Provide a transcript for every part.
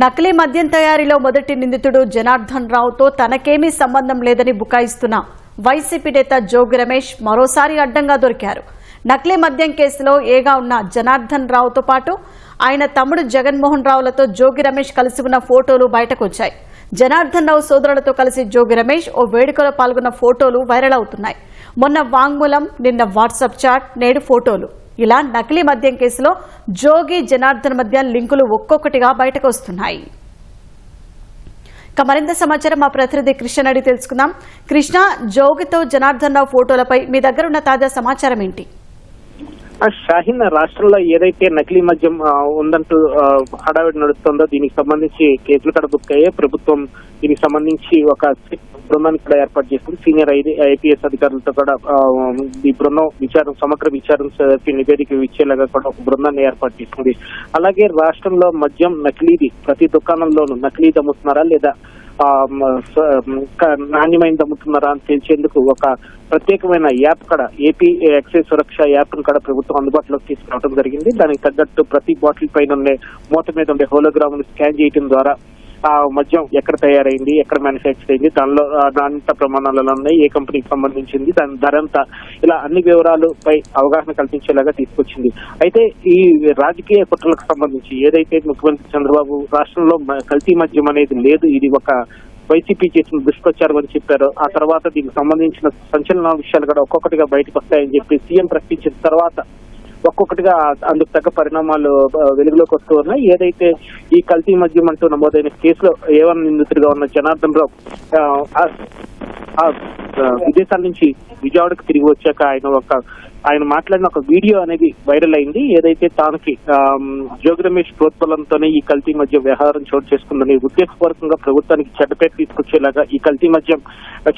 నకిలీ మద్యం తయారీలో మొదటి నిందితుడు జనార్దన్ రావుతో తనకేమీ సంబంధం లేదని బుకాయిస్తున్న వైసీపీ నేత జోగి రమేష్ మరోసారి అడ్డంగా దొరికారు. నకిలీ మద్యం కేసులో ఏగా ఉన్న జనార్దన్ రావుతో పాటు ఆయన తమ్ముడు జగన్మోహన్ రావులతో జోగి రమేష్ కలిసి ఉన్న ఫోటోలు బయటకు వచ్చాయి జనార్దన్ రావు సోదరులతో కలిసి జోగి రమేష్ ఓ వేడుకలో పాల్గొన్న ఫోటోలు వైరల్ అవుతున్నాయి. మొన్న వాంగ్మూలం నిన్న వాట్సాప్ చాట్ నేడు ఫోటోలు. ఇలా నకిలీ మద్యం కేసులో జోగి జనార్దన్ మధ్య లింకులు ఒక్కొక్కటిగా బయటకు వస్తున్నాయి. ఇక మరింత సమాచారం మా ప్రతినిధి కృష్ణ అడిగి తెలుసుకుందాం. కృష్ణ జోగితో జనార్దన్ రావు ఫోటోలపై మీ దగ్గర ఉన్న తాజా సమాచారం ఏంటి? షాహీన్ రాష్ట్రంలో ఏదైతే నకిలీ మద్యం ఉందంటూ హడావిడి నడుస్తుందో దీనికి సంబంధించి కేసులు కూడా బుక్ అయ్యాయి ప్రభుత్వం దీనికి సంబంధించి ఒక బృందాన్ని కూడా ఏర్పాటు చేసింది. సీనియర్ ఐపీఎస్ అధికారులతో కూడా ఈ బృందం విచారం సమగ్ర విచారణ నివేదిక ఇచ్చేలాగా కూడా ఒక బృందాన్ని ఏర్పాటు చేసింది. అలాగే రాష్ట్రంలో మద్యం నకిలీది ప్రతి దుకాణంలోనూ నకిలీది అమ్ముతున్నారా లేదా నాణ్యమైనది అమ్ముతున్నారా అని తెలిసేందుకు ఒక ప్రత్యేకమైన యాప్ కూడా ఏపీ ఎక్సైజ్ సురక్ష యాప్ కూడా ప్రభుత్వం అందుబాటులోకి తీసుకురావడం జరిగింది. దానికి తగ్గట్టు ప్రతి బాటిల్ పైన ఉండే మూత మీద ఉండే హోలోగ్రామ్ను స్కాన్ చేయడం ద్వారా ఆ మద్యం ఎక్కడ తయారైంది ఎక్కడ మ్యానుఫ్యాక్చర్ అయింది దానిలో దానింత ప్రమాణాలలో ఉన్నాయి ఏ కంపెనీకి సంబంధించింది దాని ధర ఎంత ఇలా అన్ని వివరాలు పై అవగాహన కల్పించేలాగా తీసుకొచ్చింది. అయితే ఈ రాజకీయ కుట్రలకు సంబంధించి ఏదైతే ముఖ్యమంత్రి చంద్రబాబు రాష్ట్రంలో కల్తీ మద్యం అనేది లేదు ఇది ఒక వైసీపీ చేసిన దుష్ప్రచారం అని చెప్పారు ఆ తర్వాత దీనికి సంబంధించిన సంచలన విషయాలు కూడా ఒక్కొక్కటిగా బయటకు వస్తాయని చెప్పి సీఎం ప్రకటించిన తర్వాత ఒక్కొక్కటిగా అందుకు తగ్గ పరిణామాలు వెలుగులోకి వస్తూ ఉన్నాయి. ఏదైతే ఈ కల్తీ మద్యం అంటూ నమోదైన కేసులో ఏవన్ నిందితుడిగా ఉన్న జనార్దన్ రావు ఆ, ఆ- విదేశాల నుంచి విజయవాడకు తిరిగి వచ్చాక ఆయన ఒక ఆయన మాట్లాడిన ఒక వీడియో అనేది వైరల్ అయింది. ఏదైతే తానికి జోగి రమేష్ ప్రోత్బలంతోనే ఈ కల్తీ మధ్య వ్యవహారం చోటు చేసుకుందని ఉద్దేశపూర్వకంగా ప్రభుత్వానికి చెడ్డపేట తీసుకొచ్చేలాగా ఈ కల్తీ మద్యం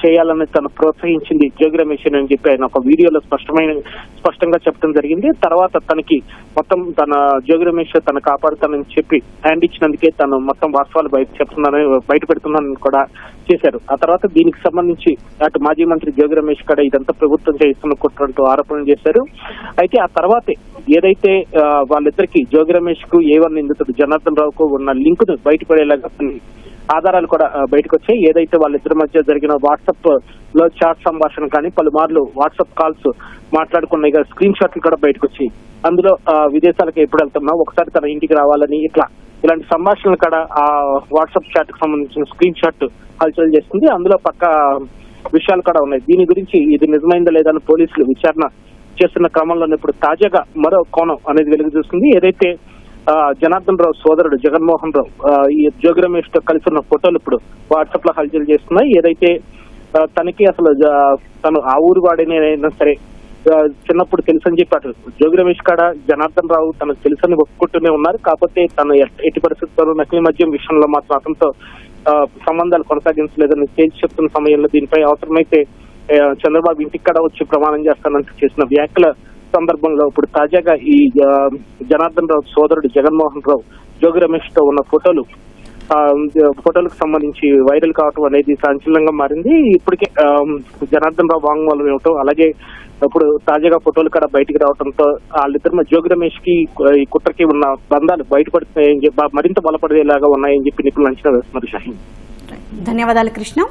చేయాలని తను ప్రోత్సహించింది జోగి రమేష్ అని చెప్పి ఆయన ఒక వీడియోలో స్పష్టమైన స్పష్టంగా చెప్పడం జరిగింది. తర్వాత తనకి మొత్తం తన జోగి రమేష్ తను కాపాడుతానని చెప్పి హ్యాండ్ ఇచ్చినందుకే తను మొత్తం వాస్తవాలు బయట చెప్తున్నానని బయట పెడుతున్నానని కూడా చేశారు. ఆ తర్వాత దీనికి సంబంధించి అటు మాజీ మంత్రి జోగి రమేష్ కూడా ఇదంతా ప్రభుత్వం చేస్తున్న కుట్రంటూ ఆరోపణలు చేశారు. అయితే ఆ తర్వాతే ఏదైతే వాళ్ళిద్దరికి జోగి రమేష్కు ఏవర్ నిందితుడు జనార్దన్ రావుకు ఉన్న లింక్ను బయటపడేలాగా కొన్ని ఆధారాలు కూడా బయటకు వచ్చాయి ఏదైతే వాళ్ళిద్దరి మధ్య జరిగిన వాట్సాప్లో చాట్ సంభాషణ కానీ పలుమార్లు వాట్సాప్ కాల్స్ మాట్లాడుకున్న స్క్రీన్ షాట్లు కూడా బయటకు వచ్చాయి అందులో విదేశాలకు ఎప్పుడు వెళ్తున్నా ఒకసారి తన ఇంటికి రావాలని ఇట్లా ఇలాంటి సంభాషణలు కూడా ఆ వాట్సాప్ చాట్కు సంబంధించిన స్క్రీన్ షాట్ హల్చల్ చేస్తుంది. అందులో పక్క విషయాలు కూడా ఉన్నాయి. దీని గురించి ఇది నిజమైందా లేదా అని పోలీసులు విచారణ చేస్తున్న క్రమంలో ఇప్పుడు తాజాగా మరో కోణం అనేది వెలుగు చూస్తుంది. ఏదైతే ఆ, జనార్దన్ రావు సోదరుడు జగన్మోహన్ రావు ఈ జోగి రమేష్తో కలిసి ఉన్న ఫోటోలు ఇప్పుడు వాట్సాప్లో హల్చల్ చేస్తున్నాయి. ఏదైతే తనకి అసలు తను ఆ ఊరు వాడినైనా సరే చిన్నప్పుడు తెలుసని చెప్పారు జోగి రమేష్ కాడ జనార్దన్ రావు తనకు తెలుసని ఒప్పుకుంటూనే ఉన్నారు. కాకపోతే తను ఎట్టి పరిస్థితుల్లో నకిలీ మద్యం విషయంలో మాత్రం అతనితో సంబంధాలు కొనసాగించలేదని తేల్చి చెప్తున్న సమయంలో దీనిపై అవసరమైతే చంద్రబాబు ఇంటికి కూడా వచ్చి ప్రమాణం చేస్తానంటూ చేసిన వ్యాఖ్యల సందర్భంలో ఇప్పుడు తాజాగా ఈ జనార్దన్ రావు సోదరుడు జగన్మోహన్ రావు జోగి రమేష్తో ఉన్న ఫోటోలు ఫోటోలకు సంబంధించి వైరల్ కావటం అనేది సంచలనంగా మారింది. ఇప్పటికే జనార్దన్ రావు వాంగ్మూలం ఇవ్వటం అలాగే ఇప్పుడు తాజాగా ఫోటోలు కూడా బయటికి రావడంతో వాళ్ళిద్దరి మధ్య జోగి రమేష్కి ఈ కుట్రకి ఉన్న బంధాలు బయటపడుతున్నాయని చెప్పి మరింత బలపడేలాగా ఉన్నాయని చెప్పి నిపుణులు అంచనా వేస్తున్నారు షాహీన్. ధన్యవాదాలు కృష్ణ.